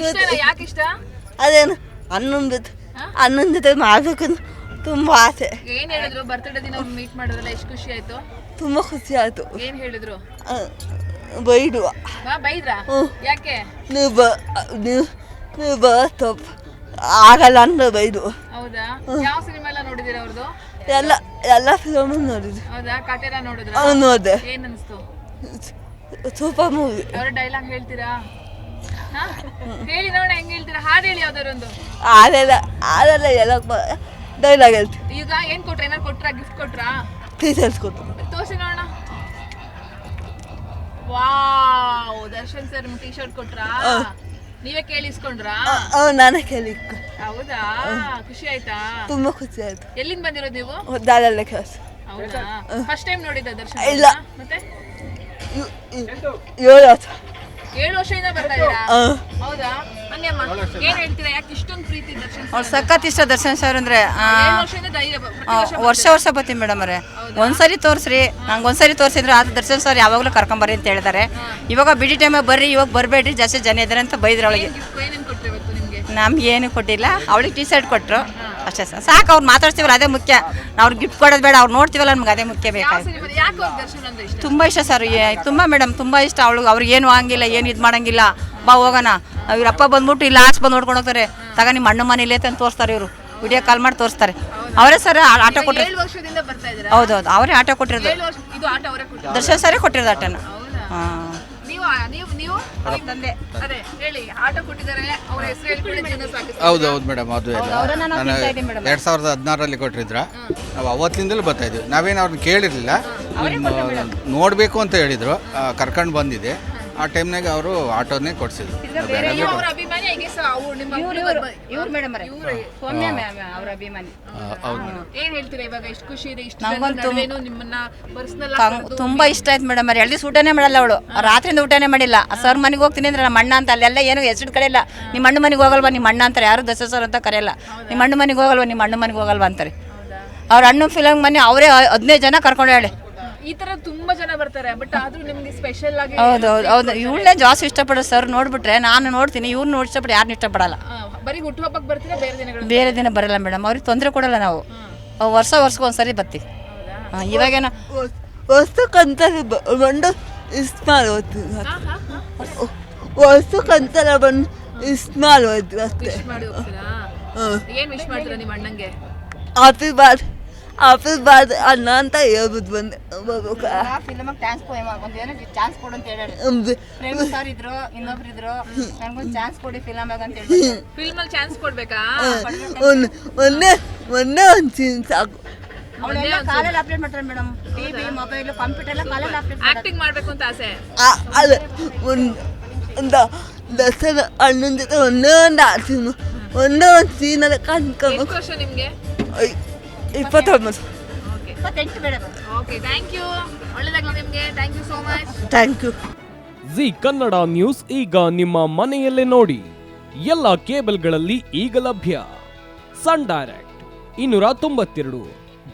ಇಷ್ಟನಾ ಯಾಕೆ ಇಷ್ಟ? ಅದೇನು ಅಣ್ಣನ ಜೊತೆ ಅನ್ನೊಂದು ಜೊತೆ ಮಾಡ್ಬೇಕಂತ ತುಂಬ ಆಸೆ. ಏನ್ ಹೇಳಿದ್ರು? ಬರ್ತ್ಡೇ ದಿನ ಅವ್ರು ಮೀಟ್ ಮಾಡಿದ್ರಲ್ಲ ಎಷ್ಟು ಖುಷಿ ಆಯ್ತು? ತುಂಬ ಖುಷಿ ಆಯಿತು. ಏನ್ ಹೇಳಿದ್ರು? ಬೈಡುವ. ಬಾ ಬೈದ್ರಾ? ಹ್ಮ್. ಯಾಕೆ? ನೀವು ಬ ನೀವು ನೀವು ಬರ್ತಪ್ಪ ಆಗಲ್ಲ ಅಂದ್ರೆ ಬೈದು ಹೌದಾ? ಯಾವ ಸಿನಿಮಾ ಎಲ್ಲ ನೋಡಿದಿರ ಅವ್ರದ್ದು ಎಲ್ಲ ಎಲ್ಲ ಫಿಲಮ್ ನೋಡಿದ್ರು ಹೌದಾ? ಕಾಟೇರ ನೋಡಿದ್ರ? ಅವ್ನು ನೋಡಿದೆ. ಏನ್ ಅನ್ಸ್ತು? Super movie. ಅವ್ರ ಡೈಲಾಗ್ ಹೇಳ್ತೀರಾ? ಹೇಳಿ ನೋಡ ಹೆಂಗ್ ಹೇಳ್ತೀರಾ ಹಾಡು ಹೇಳಿ ಯಾವ್ದಾರೊಂದು ಆದೆಲ್ಲ ಅದೆಲ್ಲ ಎಲ್ಲ ಡೈಲಾಗ್ ಹೇಳ್ತೀವಿ ಈಗ ಏನ್ ಕೊಟ್ರ ಏನಾರು ಕೊಟ್ರ ಗಿಫ್ಟ್ ಕೊಟ್ರಾ ಟೀಚರ್ಸ್ ಕೊಟ್ಟು ತೋರಿಸಿ ನೋಡೋಣ wow Darshan sir T shirt ಕೊಟ್ರಾ ನೀವೇ ಕೇಳಿಸ್ಕೊಂಡ್ರಾ ನಾನೇ ಕೇಳಿ ಹೌದಾ ಖುಷಿ ಆಯ್ತಾ ತುಂಬಾ ಖುಷಿ ಆಯ್ತು ಎಲ್ಲಿಂದ ಬಂದಿರೋದು ನೀವು ದಾಲಲ್ಲ ಕೆಲಸ ಹೌದಾ ಫಸ್ಟ್ ಟೈಮ್ ನೋಡಿದ್ದ ದರ್ಶನ್ ಇಲ್ಲ. ಮತ್ತೆ ಏಳು ಏಳು ವರ್ಷದಿಂದ ಬರ್ತಾ ಇದೀರಾ ಹೌದಾ? ಅನ್ಯಮ್ಮ ಏನ್ ಹೇಳ್ತೀರಾ ಯಾಕೆ ಇಷ್ಟೊಂದು ಪ್ರೀತಿ ದರ್ಶನ್ ಅವ್ಳು ಸಖತ್ ಇಷ್ಟ ದರ್ಶನ್ ಸರ್ ಅಂದ್ರೆ ಆ, ಏಳು ವರ್ಷದಿಂದ ಧೈರ್ಯ ಬ- ಪ್ರತಿ ಆ, ವರ್ಷ ವರ್ಷ ವರ್ಷ ಬರ್ತೀನಿ ಮೇಡಮ್ ಅವರೇ. ಒಂದ್ಸರಿ ತೋರಿಸ್ರಿ. ನಂಗೆ ಒಂದ್ಸರಿ ತೋರಿಸಿದ್ರೆ ಆ ದರ್ಶನ್ ಸರ್ ಯಾವಾಗಲೂ ಕರ್ಕೊಂಬರ್ರಿ ಅಂತ ಹೇಳಿದ್ದಾರೆ ಇವಾಗ ಬಿಡಿ ಟೈಮ್ ಬರ್ರಿ ಇವಾಗ ಬರಬೇಡ್ರಿ. ಜಾಸ್ತಿ ಜನ ಇದ್ದಾರೆ ಅಂತ ಬೈದ್ರು ಅವಳಿಗೆ. ಗಿಫ್ಟ್ ಏನೇನು ಕೊಟ್ರಿ ಇವತ್ತು ನಿಮ್ಗೆ ನಮ್ಗೆ ಏನು ಕೊಟ್ಟಿಲ್ಲ. ಅವಳಿಗೆ ಟಿ ಶರ್ಟ್ ಕೊಟ್ಟರು ಅಷ್ಟೇ ಸರ್ ಸಾಕು ಅವ್ರು ಮಾತಾಡ್ತೀವಲ್ಲ ಅದೇ ಮುಖ್ಯ. ಅವ್ರು ಗಿಫ್ಟ್ ಕೊಡೋದು ಬೇಡ ಅವ್ರು ನೋಡ್ತೀವಲ್ಲ ನಮ್ಗೆ ಅದೇ ಮುಖ್ಯ ಬೇಕಾಗಿತ್ತು ಬೇಕಾಗಿ ತುಂಬ ಇಷ್ಟ ಸರ್ ತುಂಬ ಮೇಡಮ್ ತುಂಬ ಇಷ್ಟ. ಅವಳು ಅವ್ರಿಗೆ ಏನು ಆಗಿಲ್ಲ ಏನು ಇದು ಮಾಡೋಂಗಿಲ್ಲ. ಬಾ ಹೋಗೋಣ. ಇವ್ರಪ್ಪ ಬಂದ್ಬಿಟ್ಟು ಇಲ್ಲಿ ಆಚೆ ಬಂದು ನೋಡ್ಕೊಂಡು ಹೋಗ್ತಾರೆ. ತಗ ನಿಮ್ಮ ಅಣ್ಣ ಮನೇಲಿ ಅಂತ ತೋರಿಸ್ತಾರೆ ಇವರು. ವಿಡಿಯೋ ಕಾಲ್ ಮಾಡಿ ತೋರಿಸ್ತಾರೆ. ಅವರೇ ಸರ್ ಆಟೋ ಕೊಟ್ಟಿರೋದು ಹೌದೌದು ಅವರೇ ಆಟೋ ಕೊಟ್ಟಿರೋದು. ದರ್ಶನ್ ಸರೇ ಕೊಟ್ಟಿರೋದು ಆಟೋನ. ಹಾಂ. ನೀವು ನೀವು? ನೀವು? ತಂದೆ. ಅದೇ ಹೇಳಿ. ಆಟ ಕೊಟ್ಟಿದ್ದಾರೆ. ಅವ್ರ ಹೆಸರು ಹೇಳ್ಕೊಳ್ಳಿ ಜೀವನ ಸಾಗಿಸ್ತಾರೆ ಹೌದು ಹೌದು ಮೇಡಮ್ ಅದು ಎಲ್ಲ ಅವ್ರನ್ನ ನಾವು ನಾನು ತಿಂತಾ ಇದ್ದೀವಿ ಮೇಡಮ್. ಎರಡು ಸಾವಿರದ ಹದಿನಾರರಲ್ಲಿ ಕೊಟ್ಟಿದ್ರ. ನಾವು ಅವತ್ತಿಂದಲೂ ಬರ್ತಾ ಇದ್ವಿ ನಾವೇನು ಅವ್ರನ್ನ ಕೇಳಿರಲಿಲ್ಲ. ನೋಡಬೇಕು ಅಂತ ಹೇಳಿದರು. ಕರ್ಕೊಂಡು ಬಂದಿದೆ ಆ ಟೈಮ್ನಾಗ ಅವರು ಆಟೋನೇ ಕೊಡ್ಸಿದ್ರು. ಬೇರೆ ನೀವು ಅವ್ರ ಅಭಿಮಾನಿ ಅವ್ರು ನಿಮ್ಮ ಇವ್ರು ಮೇಡಮ್ ಸೌಮ್ಯ ಮ್ಯಾಮ್ ಅವ್ರ ಅಭಿಮಾನಿ. ಹೌದು ಏನ್ ಹೇಳ್ತೀರಾ ಇವಾಗ? ಎಷ್ಟು ಖುಷಿ ಇದೆ ಇಷ್ಟು ನಂಗಂತೂ ನಡುವೆನೂ ನಿಮ್ಮನ್ನ ಪರ್ಸನಲ್ ತುಂಬಾ ಇಷ್ಟ ಆಯ್ತು ಮೇಡಮ್ ಅವ್ರು. ಎಲ್ಲಿ ಊಟನೇ ಮಾಡಲ್ಲ ಅವಳು. ರಾತ್ರಿಯಿಂದ ಊಟನೇ ಮಾಡಿಲ್ಲ. ಸರ್ ಮನೆಗೆ ಹೋಗ್ತೀನಿ ಅಂದ್ರೆ ನಮ್ಮ ಅಣ್ಣ ಅಂತ ಅಲ್ಲೆಲ್ಲ ಏನು ಹೆಸರು ಕರೆಯಲ್ಲ ನಿಮ್ಮ ಅಣ್ಣ ಮನೆಗೆ ಹೋಗಲ್ವಾ? ನಿಮ್ಮ ಅಣ್ಣ ಅಂತಾರೆ. ಯಾರು ದಸ ಸರ್ ಅಂತ ಕರೆಯಲ್ಲ. ನಿಮ್ಮ ಅಣ್ಣ ಮನೆಗೆ ಹೋಗಲ್ವಾ? ನಿಮ್ಮ ಅಣ್ಣ ಮನೆಗೆ ಹೋಗಲ್ವಾ ಅಂತಾರೆ. ಅವ್ರ ಅಣ್ಣ ಫಿಲಮ್ ಮನೆ ಅವರೇ ಹದಿನೈದು ಜನ ಕರ್ಕೊಂಡು ಹೇಳಿ ಈ ತರ ತುಂಬಾ ಜನ ಬರ್ತಾರೆ ಬಟ್ ಆದ್ರೂ ನಿಮ್ಗೆ ಸ್ಪೆಷಲ್ ಆಗಿ ಹೌದು ಹೌದು ಹೌದು. ಇವಳನ್ನೇ ಜಾಸ್ತಿ ಇಷ್ಟಪಡೋ ಸರ್ ನೋಡ್ಬಿಟ್ರೆ ನಾನು ನೋಡ್ತೀನಿ ಇವ್ರು ನೋಡಿ ಇಷ್ಟಪಟ್ಟು ಯಾರನ್ನ ಇಷ್ಟಪಡಲ್ಲ ಬರೀ ಹುಟ್ಟುಹಬ್ಬಕ್ಕೆ ಬರ್ತೀರಾ ಬೇರೆ ದಿನಗಳು ಬೇರೆ ದಿನ ಬರಲ್ಲ ಮೇಡಮ್ ಅವ್ರಿಗೆ ತೊಂದರೆ ಕೊಡಲ್ಲ ನಾವು. ಅವ್ ವರ್ಷ ವರ್ಷಕ್ಕೆ ಒಂದ್ಸರಿ ಬರ್ತೀವಿ. ಹಾಂ ಇವಾಗೇನ ವರ್ಷಕ್ಕಂತಾರೆ ಬಂದು ಇಸ್ಮಾಲ್ ಓದ್ತೀವಿ ವರ್ಷಕ್ಕಂತಾರೆ ಬಂದು ಇಸ್ಮಾಲ್ ಓದ್ತೀವಿ ಅಷ್ಟೇ ವಿಶ್ ಮಾಡಿ ಹೋಗ್ತೀರಾ? ಏನ್ ವಿಶ್ ಮಾಡ್ತೀರಾ ನಿಮ್ಮ ಅಣ್ಣಂಗೆ? ಹ್ಯಾಪಿ ಬಾರ್ ಹ್ಯಾಪಿ ಬಾದ್ ಅಣ್ಣ ಅಂತ ಹೇಳ್ಬಿಟ್ಟು ಬಂದೆ. ಹೋಗ್ಬೇಕು. ಫಿಲಮ್ ಚಾನ್ಸ್ ಒಂದು ಏನೋ ಚಾನ್ಸ್ ಕೊಡು ಅಂತ ಹೇಳಿ. ಹ್ಮ್. ಸರ್ ಇದ್ರು ಇನ್ನೊಬ್ರು ಇದ್ರು ನನಗೊಂದು ಚಾನ್ಸ್ ಕೊಡಿ ಫಿಲಮ್ ಆಗ ಅಂತ ಹೇಳಿ ಫಿಲ್ಮ್ ಅಲ್ಲಿ ಚಾನ್ಸ್ ಕೊಡ್ಬೇಕಾ? ಒಂದ್ ಒಂದೇ ಒಂದೇ ಒಂದು ಸೀನ್ ಸಾಕು. ಅವಳೆಲ್ಲ ಕಾಲಲ್ಲಿ ಅಪ್ಡೇಟ್ ಮಾಡ್ತಾರೆ ಮೇಡಮ್. ಟಿವಿ ಮೊಬೈಲ್ ಕಂಪ್ಯೂಟರ್ ಎಲ್ಲ ಕಾಲಲ್ಲಿ ಅಪ್ಡೇಟ್ ಆಕ್ಟಿಂಗ್ ಮಾಡ್ಬೇಕು ಅಂತ ಆಸೆ? ಆ- ಅಲ್ಲ ಒಂದು ಒಂದು ದಸರಾ ಅಣ್ಣನ ಜೊತೆ ಒಂದೇ ಒಂದು ಸೀನ್ ಒಂದೇ ಒಂದು ಸೀನಲ್ಲಿ ಕಣ್ಕೊಂಡು ನಿಮ್ಗೆ? ಇಪ್ಪತ್ತೊಂಬತ್ತು. ಇಪ್ಪತ್ತೆಂಟು ಮೇಡಮ್ ಓಕೆ ಥ್ಯಾಂಕ್ ಯು ಒಳ್ಳೇದಾಗ್ಲಿ ನಿಮ್ಗೆ. Thank you so much thank you Zee Kannada news ಈಗ ನಿಮ್ಮ ಮನೆಯಲ್ಲೇ ನೋಡಿ. ಎಲ್ಲ ಕೇಬಲ್ಗಳಲ್ಲಿ ಈಗ ಲಭ್ಯ. ಸನ್ ಡೈರೆಕ್ಟ್ ಇನ್ನೂರ ತೊಂಬತ್ತೆರಡು.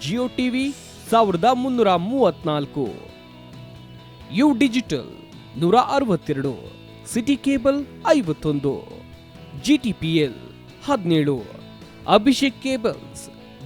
ಜಿಯೋ ಟಿವಿ ಸಾವಿರದ ಮುನ್ನೂರ ಮೂವತ್ನಾಲ್ಕು ಯು ಡಿಜಿಟಲ್ ನೂರ ಅರವತ್ತೆರಡು. ಸಿಟಿ ಕೇಬಲ್ ಐವತ್ತೊಂದು. ಜಿ ಟಿ ಪಿ ಎಲ್ ಹದಿನೇಳು. ಅಭಿಷೇಕ್ ಕೇಬಲ್ಸ್